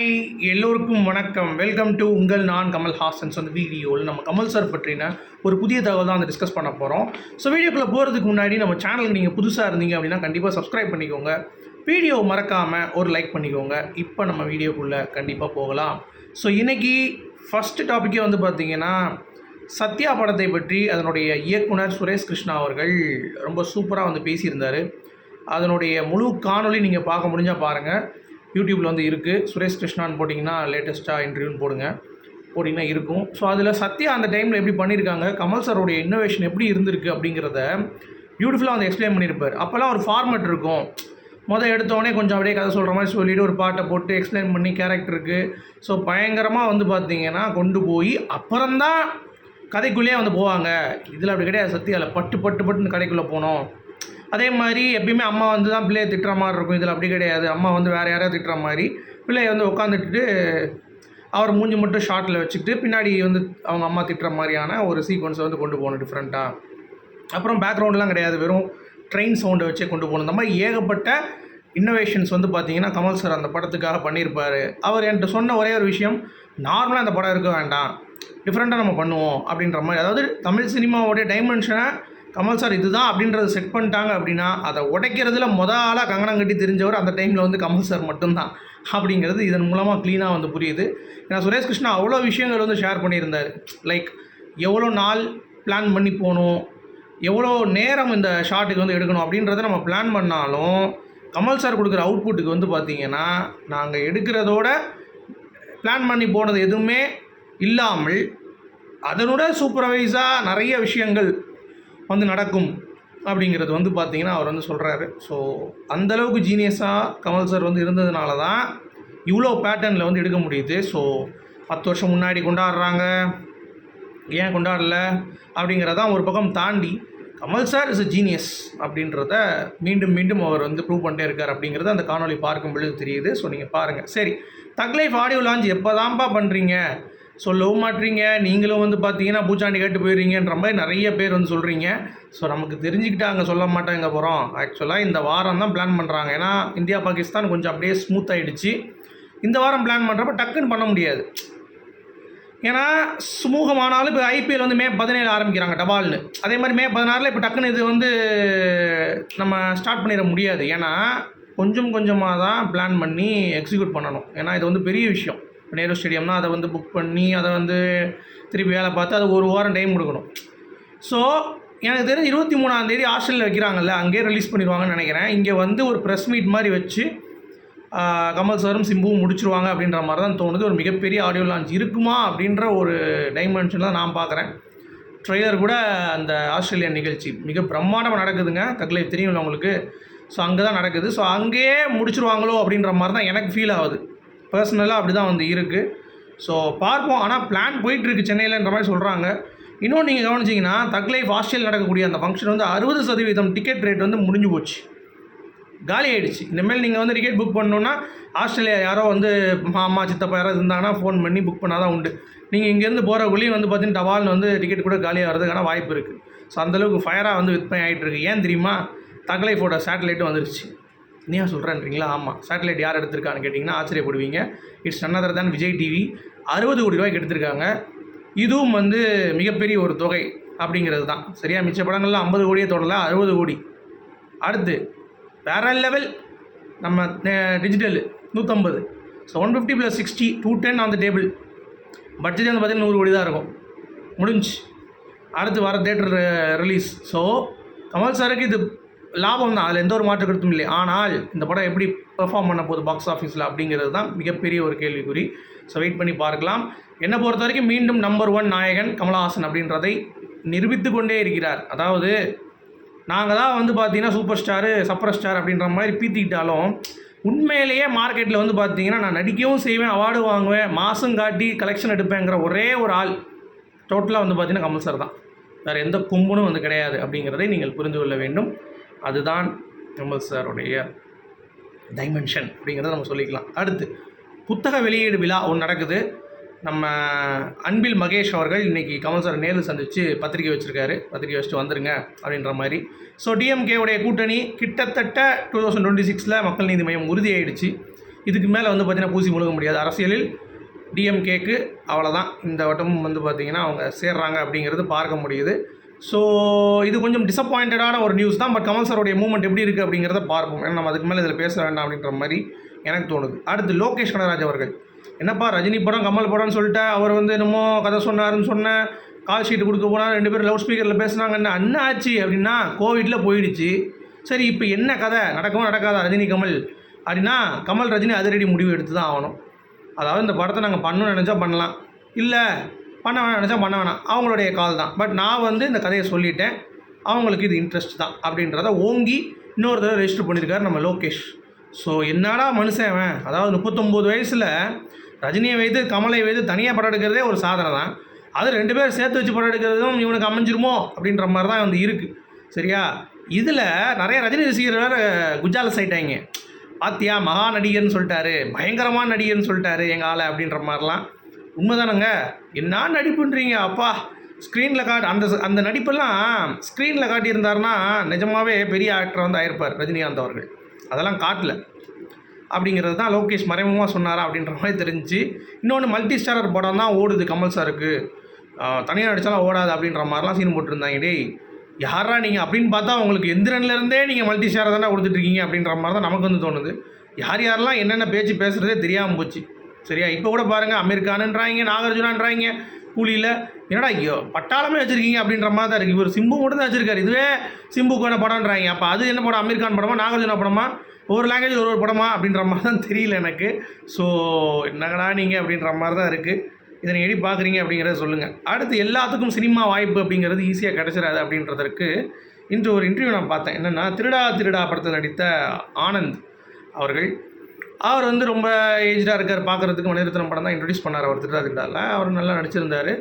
எல்லோருக்கும் வணக்கம். Welcome to உங்கள் நான் கமல் ஹாசன்ஸ் அந்த வீடியோவில் நம்ம கமல் சார் பற்றின ஒரு புதிய தகவல் தான் அதை டிஸ்கஸ் பண்ண போகிறோம் ஸோ வீடியோக்குள்ளே போகிறதுக்கு முன்னாடி நம்ம சேனலுக்கு நீங்கள் புதுசாக இருந்தீங்க அப்படின்னா கண்டிப்பாக சப்ஸ்கிரைப் பண்ணிக்கோங்க. வீடியோ மறக்காமல் ஒரு லைக் பண்ணிக்கோங்க. இப்போ நம்ம வீடியோக்குள்ளே கண்டிப்பாக போகலாம். ஸோ இன்றைக்கி ஃபஸ்ட்டு டாப்பிக்கே வந்து பார்த்தீங்கன்னா சத்யா படத்தை பற்றி அதனுடைய இயக்குனர் சுரேஷ் கிருஷ்ணா அவர்கள் ரொம்ப சூப்பராக வந்து பேசியிருந்தார். அதனுடைய முழு காணொலி நீங்கள் பார்க்க முடிஞ்சால் பாருங்கள் யூடியூப்பில் வந்து இருக்குது சுரேஷ் கிருஷ்ணான்னு போட்டிங்கன்னா லேட்டஸ்ட்டாக இன்டர்வியூன்னு போடுங்க. போட்டிங்கன்னா இருக்கும். ஸோ அதில் சத்யா அந்த டைமில் எப்படி பண்ணியிருக்காங்க கமல் சாரோடைய இன்னோவேஷன் எப்படி இருந்திருக்கு அப்படிங்கிறத பியூட்டிஃபுல்லாக வந்து எக்ஸ்பிளைன் பண்ணியிருப்பார் அப்போல்லாம் ஒரு ஃபார்மேட் இருக்கும். மொதல் எடுத்தோடனே கொஞ்சம் அப்படியே கதை சொல்கிற மாதிரி சொல்லிவிட்டு ஒரு பாட்டை போட்டு எக்ஸ்பிளைன் பண்ணி கேரக்டருக்கு ஸோ பயங்கரமாக வந்து பார்த்திங்கன்னா கொண்டு போய் அப்புறம்தான் கதைக்குள்ளேயே வந்து போவாங்க. இதில் அப்படி கிடையாது சத்யாவில் பட்டு பட்டு பட்டுன்னு கதைக்குள்ளே போனோம். அதே மாதிரி எப்பயுமே அம்மா வந்து தான் பிள்ளையை திட்டுற மாதிரி இருக்கும். இதில் அப்படி கிடையாது. அம்மா வந்து வேறு யாரையாவது திட்டுற மாதிரி. பிள்ளையை வந்து உட்காந்துட்டு அவர் மூஞ்சி மட்டும் ஷார்ட்டில் வச்சுக்கிட்டு பின்னாடி வந்து அவங்க அம்மா திட்டுற மாதிரியான ஒரு சீக்வன்ஸை வந்து கொண்டு போகணும் டிஃப்ரெண்ட்டாக அப்புறம் பேக்ரவுண்ட்லாம் கிடையாது. வெறும் ட்ரெயின் சவுண்டை வச்சே கொண்டு போகணும். இந்த மாதிரி ஏகப்பட்ட இன்னோவேஷன்ஸ் வந்து பார்த்தீங்கன்னா கமல் சார் அந்த படத்துக்காக பண்ணியிருப்பார். அவர் என்கிட்ட சொன்ன ஒரே ஒரு விஷயம் நார்மலாக அந்த படம் இருக்க வேண்டாம். டிஃப்ரெண்ட்டாக நம்ம பண்ணுவோம். அப்படின்ற மாதிரி. அதாவது தமிழ் சினிமாவோடைய டைமென்ஷனை கமல் சார் இதுதான் அப்படின்றத செட் பண்ணிட்டாங்க அப்படின்னா அதை உடைக்கிறதுல மொத ஆளாக கங்கணம் கட்டி தெரிஞ்சவர் அந்த டைமில் வந்து கமல் சார் மட்டும்தான். அப்படிங்கிறது இதன் மூலமாக க்ளீனாக வந்து புரியுது. ஏன்னா சுரேஷ் கிருஷ்ணா அவ்வளோ விஷயங்கள் வந்து ஷேர் பண்ணியிருந்தார். லைக் எவ்வளோ நாள் பிளான் பண்ணி போகணும் எவ்வளோ நேரம் இந்த ஷாட்டுக்கு வந்து எடுக்கணும் அப்படின்றத நம்ம பிளான் பண்ணாலும் கமல் சார் கொடுக்குற அவுட்புட்டுக்கு வந்து பார்த்திங்கன்னா நாங்கள் எடுக்கிறதோட பிளான் பண்ணி போனது எதுவுமே இல்லாமல் அதனோட சூப்பர்வைஸாக நிறைய விஷயங்கள் வந்து நடக்கும் அப்படிங்கிறது வந்து பார்த்திங்கன்னா அவர் வந்து சொல்கிறாரு ஸோ அந்தளவுக்கு ஜீனியஸாக கமல் சார் வந்து இருந்ததுனால தான் இவ்வளோ பேட்டர்னில் வந்து எடுக்க முடியுது. ஸோ பத்து வருஷம் முன்னாடி கொண்டாடுறாங்க. ஏன் கொண்டாடல? அப்படிங்கிறதான் ஒரு பக்கம் தாண்டி Kamal sir is a genius அப்படின்றத மீண்டும் மீண்டும் அவர் வந்து ப்ரூவ் பண்ணிட்டே இருக்கார் அப்படிங்கிறது அந்த காணொளி பார்க்கும் பொழுது தெரியுது. ஸோ நீங்கள் பாருங்கள் சரி தக் லைஃப் ஆடியோ லான்ச் எப்போ தான்ப்பா பண்ணுறீங்க சொல்லவும் மாட்டுறீங்க நீங்களும் வந்து பார்த்தீங்கன்னா பூச்சாண்டி கேட்டு போயிடுறீங்கன்ற மாதிரி நிறைய பேர் வந்து சொல்கிறீங்க ஸோ நமக்கு தெரிஞ்சுக்கிட்டு அங்கே சொல்ல மாட்டாங்க போகிறோம் ஆக்சுவலாக இந்த வாரம் தான் பிளான் பண்ணுறாங்க ஏன்னா இந்தியா பாகிஸ்தான் கொஞ்சம் அப்படியே ஸ்மூத் ஆகிடுச்சு இந்த வாரம் பிளான் பண்ணுறப்ப டக்குன்னு பண்ண முடியாது. ஏன்னா சுமூகமானாலும் இப்போ ஐபிஎல் வந்து மே பதினேழு ஆரம்பிக்கிறாங்க டபால்னு. அதே மாதிரி மே பதினாறில் இப்போ டக்குன்னு இது வந்து நம்ம ஸ்டார்ட் பண்ணிட முடியாது. ஏன்னா கொஞ்சம் கொஞ்சமாக தான் பிளான் பண்ணி எக்ஸிக்யூட் பண்ணணும். ஏன்னா இது வந்து பெரிய விஷயம். நேரு ஸ்டேடியம்னா அதை வந்து புக் பண்ணி அதை வந்து திருப்பி வேலை பார்த்து அது ஒரு வாரம் டைம் கொடுக்கணும். ஸோ எனக்கு தெரிஞ்சு இருபத்தி மூணாந்தேதி ஹாஸ்டலில் வைக்கிறாங்கல்ல அங்கேயே ரிலீஸ் பண்ணிடுவாங்கன்னு நினைக்கிறேன். இங்கே வந்து ஒரு ப்ரெஸ் மீட் மாதிரி வச்சு கமல் சாரும் சிம்புவும் முடிச்சிருவாங்க அப்படின்ற மாதிரி தான் தோணுது. ஒரு மிகப்பெரிய ஆடியோ லான்ச் இருக்குமா அப்படின்ற ஒரு டைமென்ஷன் தான் நான் பார்க்குறேன். ட்ரெய்லர் கூட அந்த ஆஸ்திரேலியா நிகழ்ச்சி. மிக பிரம்மாண்டமாக நடக்குதுங்க. தக்லைஃப் தெரியும்ல உங்களுக்கு? ஸோ அங்கே தான் நடக்குது. ஸோ அங்கேயே முடிச்சிருவாங்களோ அப்படின்ற மாதிரி தான் எனக்கு ஃபீல் ஆகுது. பர்சனலாக அப்படி தான் வந்து இருக்குது ஸோ பார்ப்போம். ஆனால் பிளான் போயிட்டுருக்கு சென்னையிலன்ற மாதிரி சொல்கிறாங்க இன்னொன்று நீங்கள் கவனிச்சிங்கன்னா தக்லை ஹாஸ்டல் நடக்கக்கூடிய அந்த ஃபங்க்ஷன் வந்து அறுபது சதவீதம் டிக்கெட் ரேட் வந்து முடிஞ்சு போச்சு. காலி ஆகிடுச்சு இனிமேல் நீங்கள் வந்து டிக்கெட் புக் பண்ணணுன்னா ஆஸ்திரேலியா யாரோ வந்து மாமா சித்தப்பா யாராவது இருந்தாங்கன்னா ஃபோன் பண்ணி புக் பண்ணால் தான் உண்டு. நீங்கள் இங்கேருந்து போகிறக்குள்ளேயும் வந்து பார்த்தீங்கன்னா டவால்னு வந்து டிக்கெட் கூட காலி ஆகிறதுக்கான வாய்ப்பு இருக்குது ஸோ அந்தளவுக்கு ஃபயராக வந்து விற்பனை ஆகிட்டு இருக்கு ஏன் தெரியுமா? தகலைஃபோட சேட்டலைட்டும் வந்துருச்சு. நீயா சொல்கிறேன்றீங்களா ஆமாம் சேட்டலைட் யார் எடுத்திருக்கான்னு கேட்டிங்கன்னா ஆச்சரியப்படுவீங்க. இட்ஸ் அன்னதர் தான் விஜய் டிவி அறுபது கோடி ரூபாய்க்கு எடுத்திருக்காங்க. இதுவும் வந்து மிகப்பெரிய ஒரு தொகை அப்படிங்கிறது தான். சரியா? மிச்ச படங்கள்லாம் ஐம்பது கோடியே தொடல அறுபது கோடி. அடுத்து வேற லெவல் நம்ம டிஜிட்டல் நூற்றம்பது so one fifty plus sixty two ten on the table budget வந்து பார்த்தீங்கன்னா நூறு கோடி தான் இருக்கும். முடிஞ்சு அடுத்து வர தேட்டர் ரிலீஸ் ஸோ கமல் சாருக்கு இது லாபம் தான் அதில் எந்த ஒரு மாற்று கருத்தும் இல்லை. ஆனால் இந்த படம் எப்படி பெர்ஃபார்ம் பண்ண போகுது பாக்ஸ் ஆஃபீஸில் அப்படிங்கிறது தான் மிகப்பெரிய ஒரு கேள்விக்குறி. ஸோ வெயிட் பண்ணி பார்க்கலாம். என்னை பொறுத்த வரைக்கும் மீண்டும் நம்பர் ஒன் நாயகன் கமலஹாசன் அப்படின்றதை நிரூபித்து கொண்டே இருக்கிறார். அதாவது நாங்கள் தான் வந்து பார்த்தீங்கன்னா சூப்பர் ஸ்டாரு சப்பர் ஸ்டார் அப்படின்ற மாதிரி பீத்திக்கிட்டாலும் உண்மையிலேயே மார்க்கெட்டில் வந்து பார்த்தீங்கன்னா நான் நடிக்கவும் செய்வேன் அவார்டு வாங்குவேன் மாதம் காட்டி கலெக்ஷன் எடுப்பேங்கிற ஒரே ஒரு ஆள் டோட்டலாக வந்து பார்த்தீங்கன்னா கமல் சார் தான். வேறு எந்த கும்பனும் வந்து கிடையாது அப்படிங்கிறதை நீங்கள் புரிந்து கொள்ள வேண்டும். அதுதான் கமல் சாருடைய டைமென்ஷன் அப்படிங்கிறத நம்ம சொல்லிக்கலாம். அடுத்து புத்தக வெளியீடு விழா ஒன்று நடக்குது. நம்ம அன்பில் மகேஷ் அவர்கள் இன்றைக்கி கமல் சார் நேரில் சந்தித்து பத்திரிக்கை வச்சுருக்காரு. பத்திரிக்கை வச்சுட்டு வந்துருங்க அப்படின்ற மாதிரி. ஸோ டிஎம்கேவுடைய கூட்டணி கிட்டத்தட்ட டூ தௌசண்ட் டுவெண்ட்டி சிக்ஸில் மக்கள் நீதி மையம் உறுதியாயிடுச்சு. இதுக்கு மேலே வந்து பார்த்திங்கன்னா பூசி முழுக முடியாது. அரசியலில் டிஎம்கேக்கு அவ்வளோதான் இந்த வட்டமும் வந்து பார்த்திங்கன்னா அவங்க சேர்றாங்க அப்படிங்கிறது பார்க்க முடியுது. ஸோ இது கொஞ்சம் டிசப்பாயிண்டடான ஒரு நியூஸ் தான். பட் கமல் சாரோடைய மூவ்மெண்ட் எப்படி இருக்குது அப்படிங்கிறத பார்ப்போம். ஏன்னா நம்ம அதுக்கு மேலே இதில் பேச வேண்டாம் அப்படின்ற மாதிரி எனக்கு தோணுது. அடுத்து லோகேஷ் கனராஜ் அவர்கள். என்னப்பா ரஜினி படம் கமல் படம்னு சொல்லிட்டு அவர் வந்து என்னமோ கதை சொன்னாருன்னு சொன்ன கால் ஷீட் கொடுக்க போனால் ரெண்டு பேரும் லவுட் ஸ்பீக்கரில் பேசுனாங்க. என்ன அண்ணா ஆச்சு அப்படின்னா கோவிட்டில் போயிடுச்சு. சரி இப்போ என்ன கதை? நடக்கவும் நடக்காதா ரஜினி கமல்? அப்படின்னா கமல் ரஜினி அதிரடி முடிவு எடுத்து தான் ஆகணும். அதாவது இந்த படத்தை நாங்கள் பண்ணணும்னு நினச்சா பண்ணலாம். இல்லை பண்ண வேணாம் நினச்சா பண்ண வேணாம். அவங்களுடைய கால் தான். பட் நான் வந்து இந்த கதையை சொல்லிட்டேன். அவங்களுக்கு இது இன்ட்ரெஸ்ட் தான் அப்படின்றத ஓங்கி இன்னொரு தடவை ரெஜிஸ்டர் பண்ணியிருக்காரு நம்ம லோகேஷ். ஸோ என்னடா மனுஷன் அவன் அதாவது முப்பத்தொம்போது வயசில் ரஜினியை வைத்து கமலை வைத்து தனியாக படம் எடுக்கிறதே ஒரு சாதனை தான். அது ரெண்டு பேர் சேர்த்து வச்சு படம் எடுக்கிறதும் இவனுக்கு அமைஞ்சிருமோ அப்படின்ற மாதிரி தான் வந்து இருக்குது சரியா? இதில் நிறைய ரஜினி ரசிகர் குஜால குஜாலஸ் பாத்தியா மகா நடிகர்னு சொல்லிட்டாரு. பயங்கரமான நடிகர்னு சொல்லிட்டாரு எங்கள் ஆளை அப்படின்ற மாதிரிலாம். உண்மைதானங்க? என்ன நடிப்புன்றீங்க அப்பா? ஸ்க்ரீனில் காட்டு அந்த அந்த நடிப்பெல்லாம் ஸ்க்ரீனில் காட்டியிருந்தாருன்னா நிஜமாவே பெரிய ஆக்டர் வந்து ஆயிருப்பார் ரஜினிகாந்த் அவர்கள். அதெல்லாம் காட்டல. அப்படிங்கிறது தான் லோகேஷ் மறைமுகமாக சொன்னாரா அப்படின்ற மாதிரி தெரிஞ்சு இன்னொன்று மல்டி ஸ்டாரர் படம் தான் ஓடுது கமல் சாருக்கு. தனியாக நடித்தாலும் ஓடாது அப்படின்ற மாதிரிலாம் சீன் போட்டிருந்தாங்க. டேய் யாரா நீங்கள் அப்படின்னு பார்த்தா உங்களுக்கு எந்திரன்லேருந்தே நீங்கள் மல்டி ஸ்டாரை தானே கொடுத்துட்ருக்கீங்க அப்படின்ற மாதிரி தான் நமக்கு வந்து தோணுது. யார் யாரெல்லாம் என்னென்ன பேச்சு பேசுகிறதே தெரியாமல் போச்சு. சரியா? இப்போ கூட பாருங்கள் அமீர்கான்ன்றாங்க நாகார்ஜுனான்றாங்க. கூலியில் என்னடா ஐயோ பட்டாளமே வச்சுருக்கீங்க அப்படின்ற மாதிரி தான் இருக்குது இவர் சிம்பு மட்டும் தான் வச்சுருக்காரு. இதுவே சிம்புக்கான படம்ன்றாங்க. அப்போ அது என்ன படம்? அமீர் கான் படமா நாகார்ஜுனா படமா? ஒவ்வொரு லாங்குவேஜ் ஒரு ஒரு படமா? அப்படின்ற மாதிரி தான் தெரியல எனக்கு. ஸோ என்னங்கடா நீங்கள் அப்படின்ற மாதிரி தான் இருக்குது இதை நீங்கள் எப்படி பார்க்குறீங்க அப்படிங்கிறத சொல்லுங்கள் அடுத்து எல்லாத்துக்கும் சினிமா வாய்ப்பு அப்படிங்கிறது ஈஸியாக கிடச்சிடாது அப்படின்றதற்கு இன்று ஒரு இன்டர்வியூ நான் பார்த்தேன். என்னென்னா திருடா திருடா படத்தில் நடித்த ஆனந்த் அவர்கள் அவர் வந்து ரொம்ப ஏஜ்டாக இருக்கார் பார்க்குறதுக்கு மணிரத்னம் படம் தான் இன்ட்ரடியூஸ் பண்ணார் அவர் திருடா அவர் நல்லா நடிச்சிருந்தார்.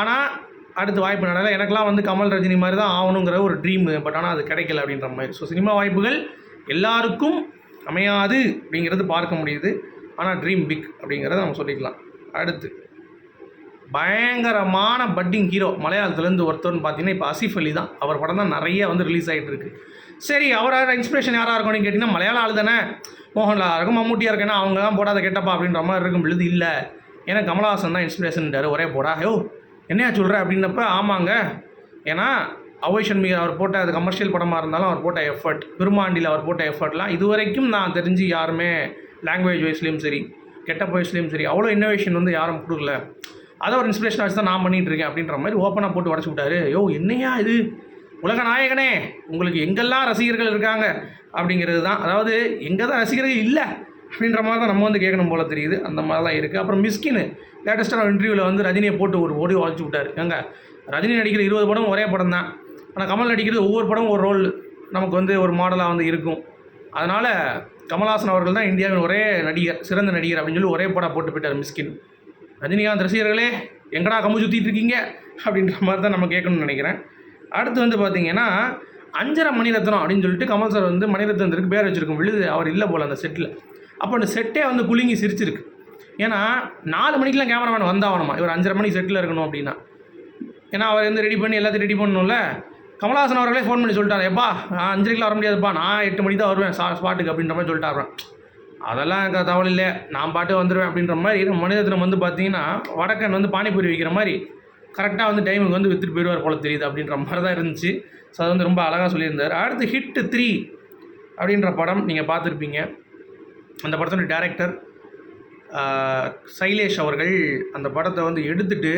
ஆனால் அடுத்து வாய்ப்பு நடக்கல. எனக்குலாம் வந்து கமல் ரஜினி மாதிரி தான் ஆகணுங்கிற ஒரு ட்ரீம் பட் ஆனால் அது கிடைக்கல அப்படின்ற மாதிரி. ஸோ சினிமா வாய்ப்புகள் எல்லாருக்கும் அமையாது அப்படிங்கிறது பார்க்க முடியுது. ஆனால் ட்ரீம் பிக் அப்படிங்கிறத நம்ம சொல்லிக்கலாம். அடுத்து பயங்கரமான பட்டிங் ஹீரோ மலையாளத்துலேருந்து ஒருத்தர்னு பார்த்தீங்கன்னா இப்போ அசிஃப் அலி தான். அவர் படம் தான் நிறைய வந்து ரிலீஸ் ஆகிட்டு இருக்கு. சரி அவரோட இன்ஸ்பிரேஷன் யாராக இருக்கணும்னு கேட்டிங்கன்னா மலையாள ஆள் தானே. மோகன்லாலாக இருக்கும் மம்முட்டியாக இருக்கணும் அவங்க தான் போடாத கெட்டப்பா அப்படின்ற மாதிரி இருக்கும் பொழுது இல்லை ஏன்னா கமலஹாசன் தான் இன்ஸ்பிரேஷன்ட்டார் ஒரே போடா. யோ என்னையா சொல்கிற அப்படின்னப்ப ஆமாங்க. ஏன்னா அவை மீர் அவர் போட்ட அது கமர்ஷியல் படமாக இருந்தாலும் அவர் போட்ட எஃபர்ட் பெருமாண்டியில் அவர் போட்ட எஃபர்ட்லாம் இது வரைக்கும் நான் தெரிஞ்சு யாருமே லாங்குவேஜ் வைஸ்லேயும் சரி கெட்ட வயசுலேயும் சரி அவ்வளோ இன்னோவேஷன் வந்து யாரும் கொடுக்கல. அதை ஒரு இன்ஸ்பிரேஷன் வச்சு தான் நான் பண்ணிகிட்டு இருக்கேன் அப்படின்ற மாதிரி ஓப்பனாக போட்டு உடச்சி விட்டாரு. யோ என்னையா இது? உலக நாயகனே உங்களுக்கு எங்கெல்லாம் ரசிகர்கள் இருக்காங்க? அப்படிங்கிறது தான். அதாவது எங்கே தான் ரசிகர்கள் இல்லை அப்படின்ற மாதிரி தான் நம்ம வந்து கேட்கணும் போல தெரியுது. அந்த மாதிரி தான் இருக்குது அப்புறம் மிஸ்கின் லேட்டஸ்ட்டாக இன்டர்வியூவில் வந்து ரஜினியை போட்டு ஒரு ஓடி உடச்சி விட்டார். ஏங்க ரஜினி நடிக்கிற இருபது படம் ஒரே படம் தான். ஆனால் கமல் நடிக்கிறது ஒவ்வொரு படமும் ஒரு ரோல் நமக்கு வந்து ஒரு மாடலாக வந்து இருக்கும். அதனால் கமல்ஹாசன் அவர்கள் தான் இந்தியாவின் ஒரே நடிகர் சிறந்த நடிகர் அப்படின்னு சொல்லி ஒரே படம் போட்டு போயிட்டார் மிஸ்கின். ரஜினிகாந்த் ரசிகர்களே எங்கடா கம்பு சுற்றிட்டு இருக்கீங்க? அப்படின்ற மாதிரி தான் நம்ம கேட்கணும்னு நினைக்கிறேன். அடுத்து வந்து பார்த்திங்கன்னா அஞ்சரை மணிரத்னம் அப்படின்னு சொல்லிட்டு கமல் சார் வந்து மணிரத்னத்திற்கு பேர் வச்சுருக்கும் விழுது அவர் இல்லை போல் அந்த செட்டில் அப்போ அந்த செட்டே வந்து குலுங்கி சிரிச்சிருக்கு. ஏன்னா நாலு மணிக்கெலாம் கேமராமேன் வந்தாகணுமா? இவர் அஞ்சரை மணிக்கு செட்டில் இருக்கணும் அப்படின்னா. ஏன்னா அவர் வந்து ரெடி பண்ணி எல்லாத்தையும் ரெடி பண்ணணும்ல. கமலஹாசன் அவர்களே ஃபோன் பண்ணி சொல்லிட்டாரு எப்பா நான் அஞ்சரைக்கெலாம் வர முடியாதுப்பா. நான் எட்டு மணிக்கு தான் வருவேன். சா ஸ்பாட்டுக்கு அப்படின்ற மாதிரி சொல்லிட்டாரு அதெல்லாம் எனக்கு தகவல் இல்லை நான் பாட்டு வந்துடுவேன் அப்படின்ற மாதிரி நம்ம மனிதத்தினம் வந்து பார்த்தீங்கன்னா வடக்கன் வந்து பானிபூரி வைக்கிற மாதிரி கரெக்டாக வந்து டைமுக்கு வந்து விற்றுட்டு போயிடுவார் போல தெரியுது அப்படின்ற மாதிரி தான் இருந்துச்சு. ஸோ அது வந்து ரொம்ப அழகாக சொல்லியிருந்தார். அடுத்து ஹிட் த்ரீ அப்படின்ற படம் நீங்கள் பார்த்துருப்பீங்க. அந்த படத்தோட டேரக்டர் சைலேஷ் அவர்கள் அந்த படத்தை வந்து எடுத்துட்டு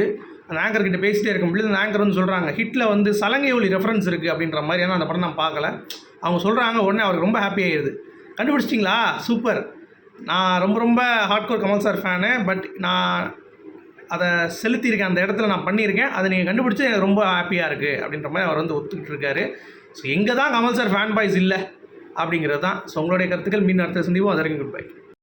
அந்த ஆங்கர்கிட்ட பேசிட்டே இருக்கும் பொழுது அந்த ஆங்கர் வந்து சொல்கிறாங்க ஹிட்டில் வந்து சலங்கை ஒளி ரெஃபரன்ஸ் இருக்குது அப்படின்ற மாதிரி. ஏன்னா அந்த படம் நான் பார்க்கல. அவங்க சொல்கிறாங்க உடனே அவருக்கு ரொம்ப ஹாப்பி ஆயிடுது கண்டுபிடிச்சிட்டிங்களா? சூப்பர் நான் ரொம்ப ரொம்ப hardcore Kamal sir fan but நான் அதை செலுத்தியிருக்கேன் அந்த இடத்துல நான் பண்ணியிருக்கேன். அதை நீங்கள் கண்டுபிடிச்சி எனக்கு ரொம்ப ஹாப்பியாக இருக்குது அப்படின்ற மாதிரி அவர் வந்து ஒத்துக்கிட்டு இருக்காரு ஸோ எங்கே தான் கமல் சார் ஃபேன் பாய்ஸ் இல்லை அப்படிங்கிறது தான் ஸோ உங்களுடைய கருத்துக்கள் மீன் அடுத்த சந்திப்போம். அது வரைக்கும் குட் பை